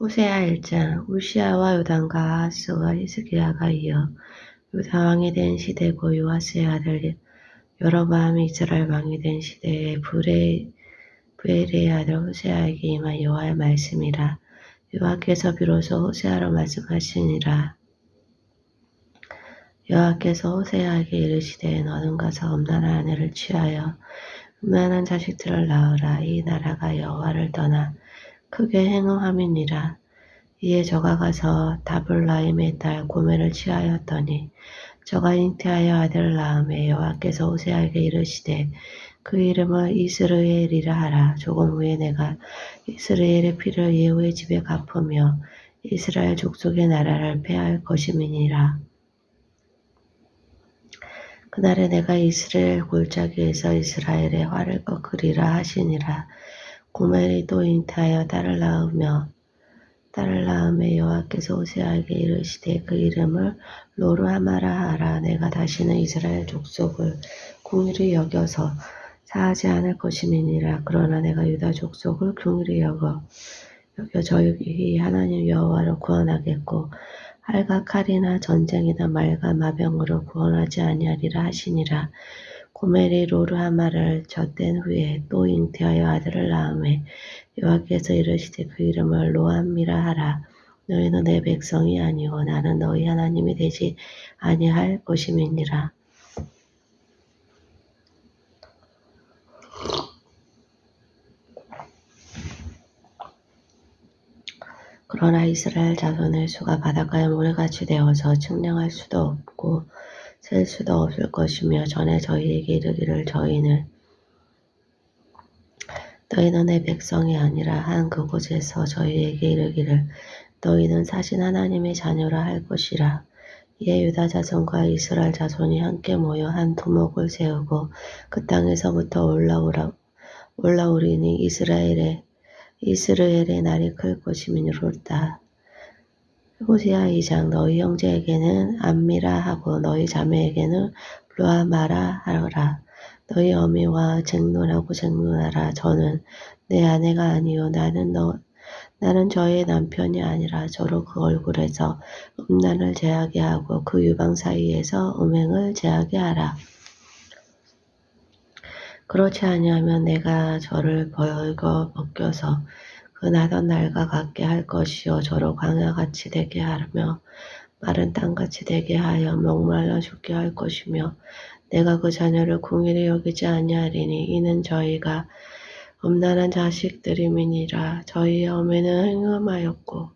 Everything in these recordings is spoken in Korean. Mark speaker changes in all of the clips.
Speaker 1: 호세아 1장 우시아와 요단과 아하스와 히스기야가 이어 유다 왕이 된 시대고 요아스의 아들 여로보암이 이스라엘 왕이 된 시대에 브레, 브엘의 아들 호세아에게 임한 여호와의 말씀이라. 여호와께서 비로소 호세아로 말씀하시니라. 여호와께서 호세아에게 이르시되 너는 가서 음란한 아내를 취하여 음란한 자식들을 낳으라. 이 나라가 여호와를 떠나 크게 행음함이니라. 이에 저가 가서 다블라임의 딸 고멜을 취하였더니 저가 잉태하여 아들을 낳음에 여호와께서 호세아에게 이르시되 그 이름을 이스르엘이라 하라. 조금 후에 내가 이스라엘의 피를 예후의 집에 갚으며 이스라엘 족속의 나라를 폐할 것임이니라. 그날에 내가 이스라엘 골짜기에서 이스라엘의 화를 꺾으리라 하시니라. 고멜이 또 잉태하여 딸을 낳으며 딸을 낳음에 여호와께서 호세아에게 이르시되 그 이름을 로르하마라 하라. 내가 다시는 이스라엘 족속을 궁일히 여겨서 사하지 않을 것임이니라. 그러나 내가 유다 족속을 궁일히 여겨 여겨 저희 하나님 여호와로 구원하겠고 활과 칼이나 전쟁이나 말과 마병으로 구원하지 아니하리라 하시니라 고멜이 로르하마를 젖댄 후에 또 잉태하여 아들을 낳음에 여호와께서 이르시되 그 이름을 로암미라 하라. 너희는 내 백성이 아니오 나는 너희 하나님이 되지 아니할 것임이니라. 그러나 이스라엘 자손의 수가 바닷가에 모래같이 되어서 측량할 수도 없고 셀 수도 없을 것이며 전에 저희에게 이르기를 저희는 너희는 내 백성이 아니라 한 그곳에서 저희에게 이르기를 너희는 사신 하나님의 자녀라 할 것이라. 이에 유다 자손과 이스라엘 자손이 함께 모여 한 두목을 세우고 그 땅에서부터 올라오라 올라오리니 이스라엘의 이스라엘의 날이 클 것이미로다. 호세아 2장 너희 형제에게는 암미라 하고 너희 자매에게는 루아마라 하라. 너희 어미와 쟁론하고 쟁론하라. 저는 내 아내가 아니요 나는 너 나는 저의 남편이 아니라 저로 그 얼굴에서 음란을 제하게 하고 그 유방 사이에서 음행을 제하게 하라. 그렇지 아니하면 내가 저를 벌거 벗겨서 그 나던 날과 같게 할 것이요. 저로 광야같이 되게 하며 마른 땅같이 되게 하여 목말라 죽게 할 것이며 내가 그 자녀를 궁일히 여기지 아니하리니 이는 저희가 음란한 자식들임이니라. 저희의 어머니는 행음하였고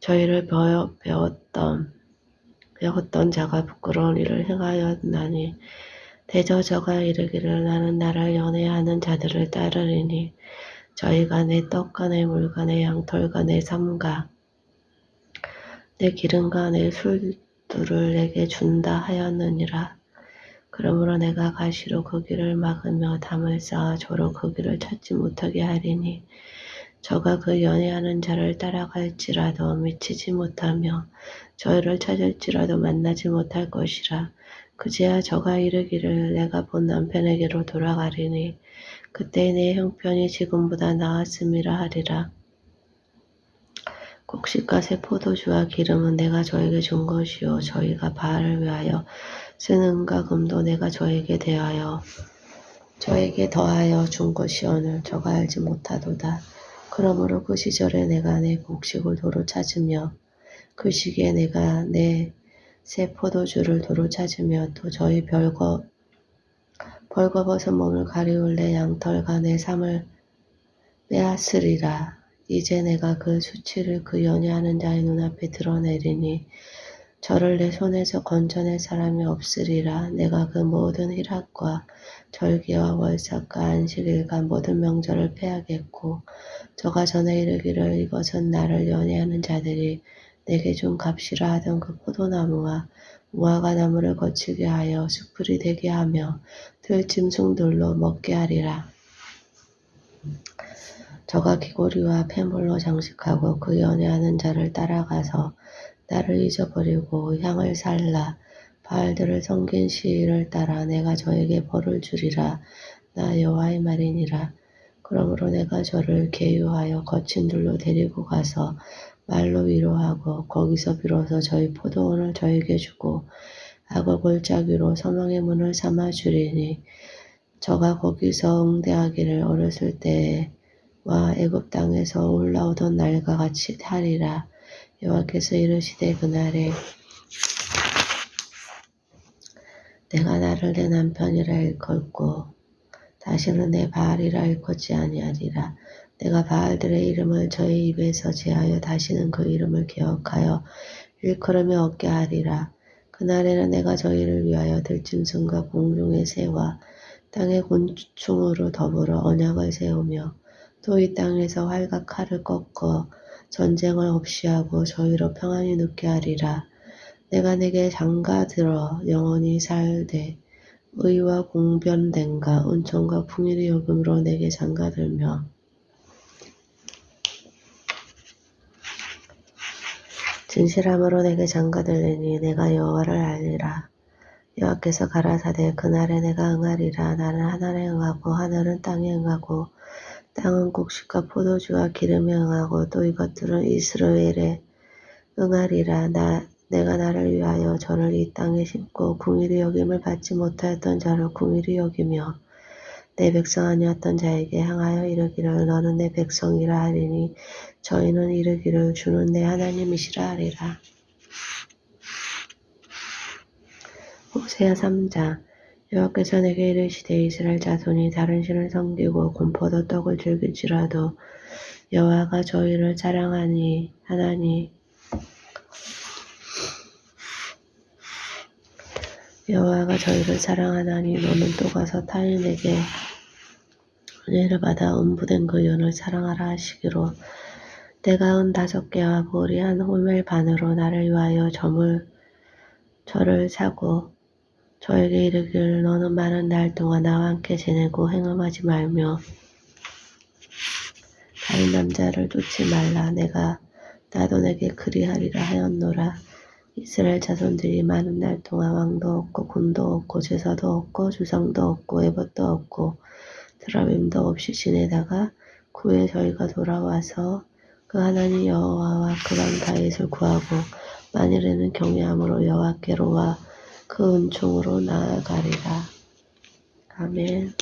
Speaker 1: 저희를 배워, 배웠던 배웠던 자가 부끄러운 일을 행하였나니 대저 저가 이르기를 나는 나를 연애하는 자들을 따르리니 저희가 내 떡과 내 물과 내 양털과 내 삶과 내 기름과 내 술들을 내게 준다 하였느니라. 그러므로 내가 가시로 그 길을 막으며 담을 쌓아 저로 그 길을 찾지 못하게 하리니 저가 그 연애하는 자를 따라갈지라도 미치지 못하며 저희를 찾을지라도 만나지 못할 것이라. 그제야 저가 이르기를 내가 본 남편에게로 돌아가리니 그때 내 형편이 지금보다 나았음이라 하리라. 곡식과 새 포도주와 기름은 내가 저에게 준 것이요 저희가 바알을 위하여 쓰는 가 금도 내가 저에게 대하여 저에게 더하여 준 것이 오늘 저가 알지 못하도다. 그러므로 그 시절에 내가 내 곡식을 도로 찾으며 그 시기에 내가 내 새 포도주를 도로 찾으며 또 저희 별거 벌거벗은 몸을 가리울 내 양털과 내 삶을 빼앗으리라. 이제 내가 그 수치를 그 연애하는 자의 눈앞에 드러내리니 저를 내 손에서 건져낼 사람이 없으리라. 내가 그 모든 희락과 절기와 월삭과 안식일과 모든 명절을 패하겠고 저가 전에 이르기를 이것은 나를 연애하는 자들이 내게 준 값이라 하던 그 포도나무와 무화과 나무를 거치게 하여 숯불이 되게 하며 들짐승들로 먹게 하리라. 저가 귀고리와 폐물로 장식하고 그 연애하는 자를 따라가서 나를 잊어버리고 향을 살라. 바알들을 섬긴 시일을 따라 내가 저에게 벌을 주리라. 나 여호와의 말이니라. 그러므로 내가 저를 계유하여 거친 들로 데리고 가서 말로 위로하고 거기서 비로소 저희 포도원을 저에게 주고 악을 골짜기로 소망의 문을 삼아 주리니 저가 거기서 응대하기를 어렸을 때와 애굽 땅에서 올라오던 날과 같이 하리라 여호와께서 이르시되 그날에 내가 나를 내 남편이라 일컫고 다시는 내 바알이라 일컫지 아니하리라. 내가 바알들의 이름을 저희 입에서 제하여 다시는 그 이름을 기억하여 일컬으며 얻게 하리라. 그날에는 내가 저희를 위하여 들짐승과 공중의 새와 땅의 곤충으로 더불어 언약을 세우며 또 이 땅에서 활과 칼을 꺾어 전쟁을 없이 하고 저희로 평안히 눕게 하리라. 내가 내게 장가 들어 영원히 살되 의와 공변됨과 은총과 풍일의 요금으로 내게 장가 들며 진실함으로 내게 장가들리니 내가 여호와를 알리라. 여호와께서 가라사대 그날에 내가 응하리라. 나는 하늘에 응하고 하늘은 땅에 응하고 땅은 곡식과 포도주와 기름에 응하고 또 이것들은 이스라엘에 응하리라. 나 내가 나를 위하여 저를 이 땅에 심고 궁일이 여김을 받지 못하였던 자를 궁일이 여기며 내 백성 아니었던 자에게 향하여 이르기를 너는 내 백성이라 하리니 저희는 이르기를 주는 내 하나님이시라 하리라. 호세아 3장 여호와께서 내게 이르시되 이스라엘 자손이 다른 신을 섬기고 곰포도 떡을 즐길지라도 여호와가 저희를 사랑하니 하나니 여호와가 저희를 사랑하나니 너는 또 가서 타인에게 은혜를 받아 음부된 그 연을 사랑하라 하시기로. 내가 은 다섯 개와 보리 한 호멜 반으로 나를 위하여 점을 저를 사고 저에게 이르기를 너는 많은 날 동안 나와 함께 지내고 행음하지 말며 다른 남자를 쫓지 말라. 내가 나도 내게 그리하리라 하였노라 이스라엘 자손들이 많은 날 동안 왕도 없고 군도 없고 제사도 없고 주상도 없고 에봇도 없고 드라빔도 없이 지내다가 구에 저희가 돌아와서 그 하나님 여호와와 그방 다윗을 구하고 만일에는 경외함으로 여호와께로 와 그 은총으로 나아가리라. 아멘.